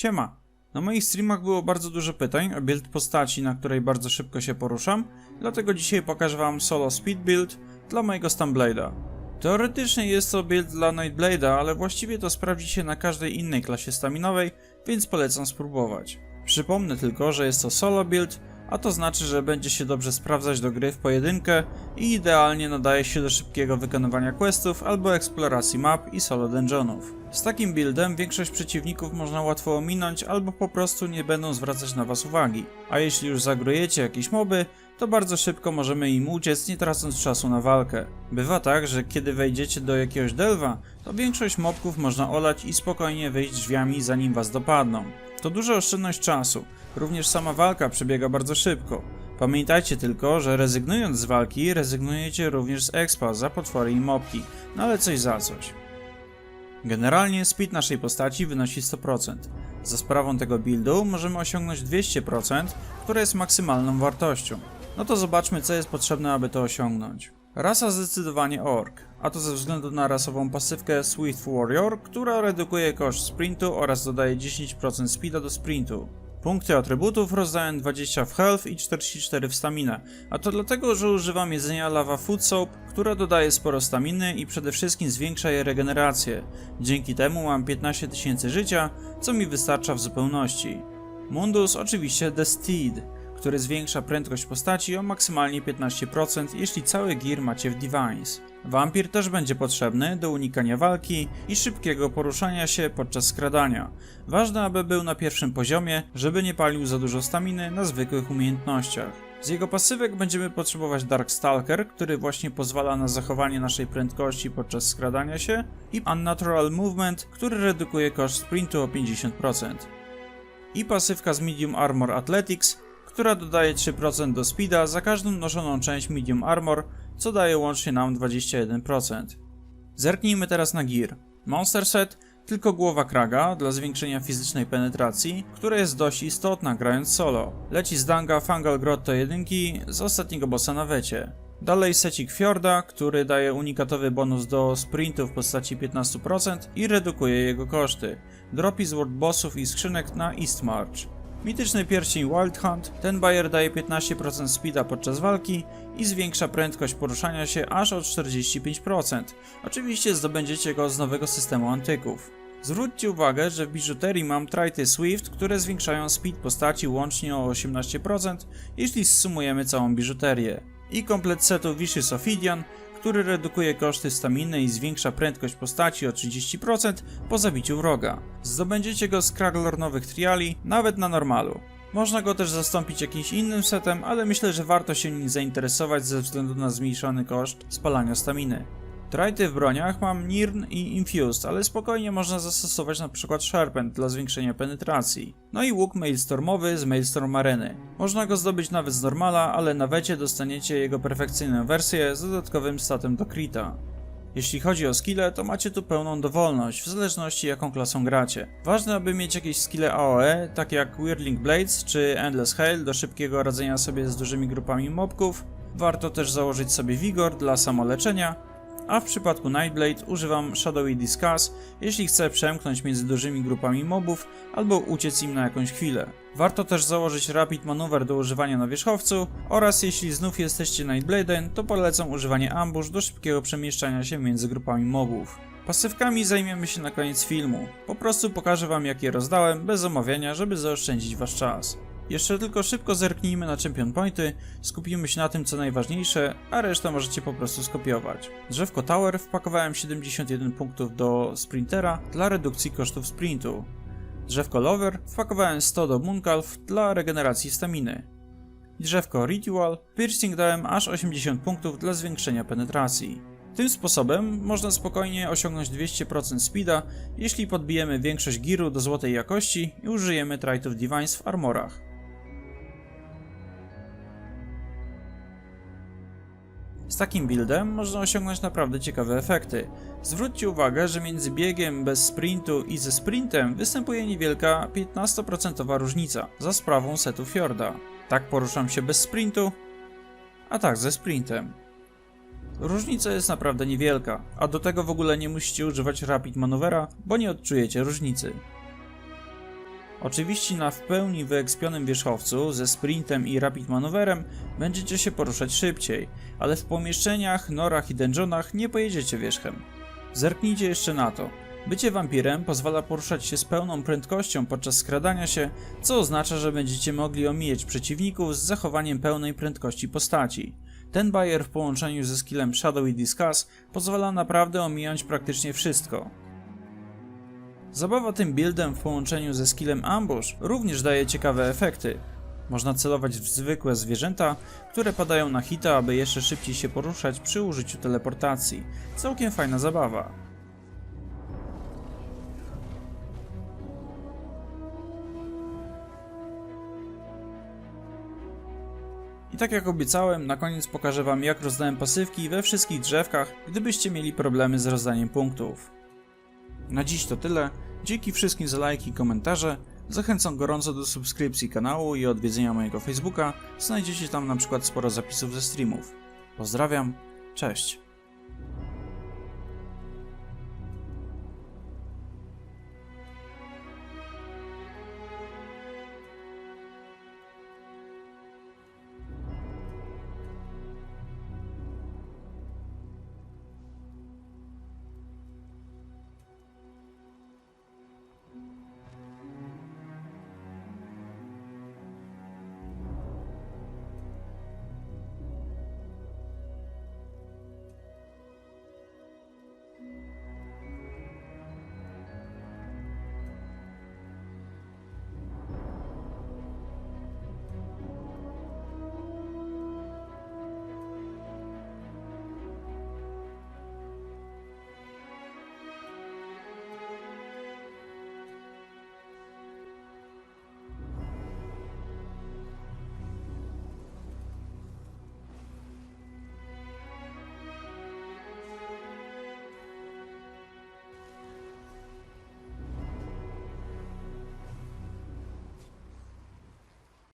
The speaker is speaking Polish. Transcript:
Siema. Na moich streamach było bardzo dużo pytań o build postaci, na której bardzo szybko się poruszam, dlatego dzisiaj pokażę wam solo speed build dla mojego Stunblade'a. Teoretycznie jest to build dla Nightblade'a, ale właściwie to sprawdzi się na każdej innej klasie staminowej, więc polecam spróbować. Przypomnę tylko, że jest to solo build, a to znaczy, że będzie się dobrze sprawdzać do gry w pojedynkę i idealnie nadaje się do szybkiego wykonywania questów albo eksploracji map i solo dungeonów. Z takim buildem większość przeciwników można łatwo ominąć albo po prostu nie będą zwracać na was uwagi. A jeśli już zagrujecie jakieś moby, to bardzo szybko możemy im uciec nie tracąc czasu na walkę. Bywa tak, że kiedy wejdziecie do jakiegoś delwa, to większość mobków można olać i spokojnie wyjść drzwiami zanim was dopadną. To duża oszczędność czasu, również sama walka przebiega bardzo szybko. Pamiętajcie tylko, że rezygnując z walki, rezygnujecie również z expa za potwory i mobki, no ale coś za coś. Generalnie speed naszej postaci wynosi 100%. Za sprawą tego buildu możemy osiągnąć 200%, które jest maksymalną wartością. No to zobaczmy co jest potrzebne aby to osiągnąć. Rasa zdecydowanie ork, a to ze względu na rasową pasywkę Swift Warrior, która redukuje koszt sprintu oraz dodaje 10% speeda do sprintu. Punkty atrybutów rozdają 20 w health i 44 w staminę, a to dlatego, że używam jedzenia lava food soap, która dodaje sporo staminy i przede wszystkim zwiększa jej regenerację. Dzięki temu mam 15 tysięcy życia, co mi wystarcza w zupełności. Mundus oczywiście The Steed, który zwiększa prędkość postaci o maksymalnie 15%, jeśli cały gear macie w Divines. Wampir też będzie potrzebny do unikania walki i szybkiego poruszania się podczas skradania. Ważne, aby był na pierwszym poziomie, żeby nie palił za dużo staminy na zwykłych umiejętnościach. Z jego pasywek będziemy potrzebować Darkstalker, który właśnie pozwala na zachowanie naszej prędkości podczas skradania się i Unnatural Movement, który redukuje koszt sprintu o 50%. I pasywka z Medium Armor Athletics, która dodaje 3% do speeda za każdą noszoną część Medium Armor, co daje łącznie nam 21%. Zerknijmy teraz na gear. Monster Set tylko głowa kraga dla zwiększenia fizycznej penetracji, która jest dość istotna grając solo. Leci z Danga Fungal Grotto 1 z ostatniego bossa na wecie. Dalej secik Fjorda, który daje unikatowy bonus do sprintu w postaci 15% i redukuje jego koszty. Dropi z world bossów i skrzynek na East March. Mityczny pierścień Wild Hunt, ten bajer daje 15% speeda podczas walki i zwiększa prędkość poruszania się aż o 45%. Oczywiście zdobędziecie go z nowego systemu antyków. Zwróćcie uwagę, że w biżuterii mam trajty Swift, które zwiększają speed postaci łącznie o 18%, jeśli zsumujemy całą biżuterię. I komplet setu Vicious Ophidian, który redukuje koszty staminy i zwiększa prędkość postaci o 30% po zabiciu wroga. Zdobędziecie go z Kraglor nowych triali, nawet na normalu. Można go też zastąpić jakimś innym setem, ale myślę, że warto się nim zainteresować ze względu na zmniejszony koszt spalania staminy. Trajty w broniach mam Nirn i Infused, ale spokojnie można zastosować przykład Sharpened dla zwiększenia penetracji. No i łuk Maelstormowy z Maelstorm Areny. Można go zdobyć nawet z normala, ale na wecie dostaniecie jego perfekcyjną wersję z dodatkowym statem do Krita. Jeśli chodzi o skille, to macie tu pełną dowolność, w zależności jaką klasą gracie. Ważne, aby mieć jakieś skille AOE, takie jak Whirling Blades czy Endless Hail do szybkiego radzenia sobie z dużymi grupami mobków. Warto też założyć sobie Vigor dla samoleczenia, a w przypadku Nightblade używam Shadowy Discuss, jeśli chcę przemknąć między dużymi grupami mobów albo uciec im na jakąś chwilę. Warto też założyć Rapid Maneuver do używania na wierzchowcu oraz jeśli znów jesteście Nightblade'em, to polecam używanie Ambush do szybkiego przemieszczania się między grupami mobów. Pasywkami zajmiemy się na koniec filmu. Po prostu pokażę wam jak je rozdałem bez omawiania, żeby zaoszczędzić wasz czas. Jeszcze tylko szybko zerknijmy na Champion Pointy, skupimy się na tym co najważniejsze, a resztę możecie po prostu skopiować. Drzewko Tower wpakowałem 71 punktów do Sprintera dla redukcji kosztów sprintu. Drzewko Lover wpakowałem 100 do Mooncalf dla regeneracji staminy. Drzewko Ritual Piercing dałem aż 80 punktów dla zwiększenia penetracji. Tym sposobem można spokojnie osiągnąć 200% speeda, jeśli podbijemy większość giru do złotej jakości i użyjemy Tritów Divines w armorach. Z takim buildem można osiągnąć naprawdę ciekawe efekty. Zwróćcie uwagę, że między biegiem bez sprintu i ze sprintem występuje niewielka 15% różnica za sprawą setu Fjorda. Tak poruszam się bez sprintu, a tak ze sprintem. Różnica jest naprawdę niewielka, a do tego w ogóle nie musicie używać Rapid Manovera, bo nie odczujecie różnicy. Oczywiście na w pełni wyekspionym wierzchowcu ze sprintem i rapid maneuverem będziecie się poruszać szybciej, ale w pomieszczeniach, norach i dungeonach nie pojedziecie wierzchem. Zerknijcie jeszcze na to. Bycie wampirem pozwala poruszać się z pełną prędkością podczas skradania się, co oznacza, że będziecie mogli omijać przeciwników z zachowaniem pełnej prędkości postaci. Ten bajer w połączeniu ze skillem Shadow i Discuss pozwala naprawdę omijać praktycznie wszystko. Zabawa tym buildem w połączeniu ze skillem Ambush również daje ciekawe efekty. Można celować w zwykłe zwierzęta, które padają na hita, aby jeszcze szybciej się poruszać przy użyciu teleportacji. Całkiem fajna zabawa. I tak jak obiecałem, na koniec pokażę wam jak rozdałem pasywki we wszystkich drzewkach, gdybyście mieli problemy z rozdaniem punktów. Na dziś to tyle. Dzięki wszystkim za lajki i komentarze. Zachęcam gorąco do subskrypcji kanału i odwiedzenia mojego Facebooka. Znajdziecie tam na przykład sporo zapisów ze streamów. Pozdrawiam, cześć.